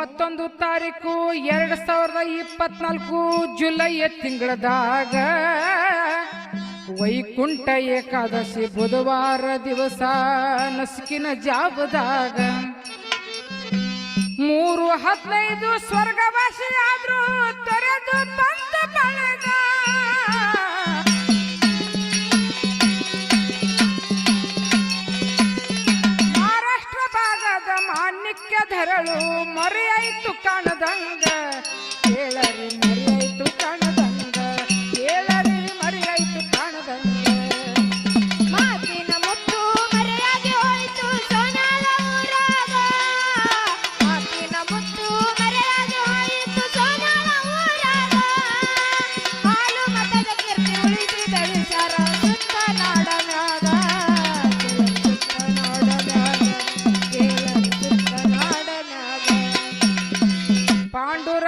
ಮೂವತ್ತೊಂದು ತಾರೀಕು ಎರಡು ಸಾವಿರದ ಇಪ್ಪತ್ನಾಲ್ಕು ಜುಲೈ ತಿಂಗಳದಾಗ ವೈಕುಂಠ ಏಕಾದಶಿ ಬುಧವಾರ ದಿವಸ ನಸುಕಿನ ಜಾಬದಾಗ ಮೂರು ಹದಿನೈದು ಸ್ವರ್ಗವಾಸಿ ಆದರೂ ತೊರೆದು ಧರಳು ಮರೆಯಾಯ್ತು ಕಾಣದಂಗ ಕೇಳರಿ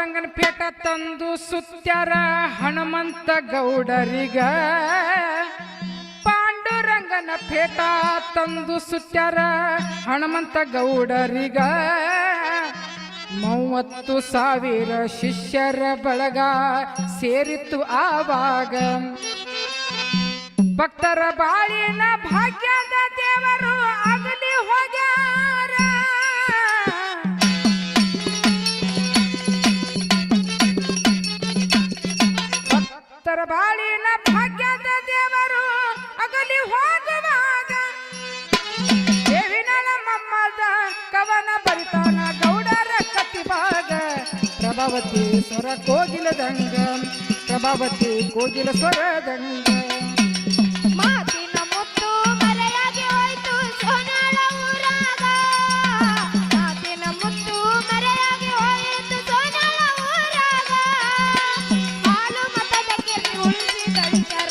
ಪಾಂಡುರಂಗನ ಪೇಟ ತಂದು ಸುತ್ಯಾರ ಹನುಮಂತ ಗೌಡರಿಗ. ಪಾಂಡುರಂಗನ ಪೇಟ ತಂದು ಸುತ್ಯಾರ ಹನುಮಂತ ಗೌಡರಿಗ. ಮೂವತ್ತು ಸಾವಿರ ಶಿಷ್ಯರ ಬಳಗ ಸೇರಿತು ಆವಾಗ. ಭಕ್ತರ ಬಾಳಿನ ಹೋಗುವಾಗ ದೇವಿನ ನಮ್ಮಮ್ಮದ ಕವನ ಬರಿತಾನ ಗೌಡರ ಕತ್ತಿವಾಗ ಪ್ರಭಾವತಿ ಸ್ವರ ಕೋಗಿಲದಂಗ ಪ್ರಭಾವತಿ ಕೋಗಿಲ ಸ್ವರದಂಗ Thank you.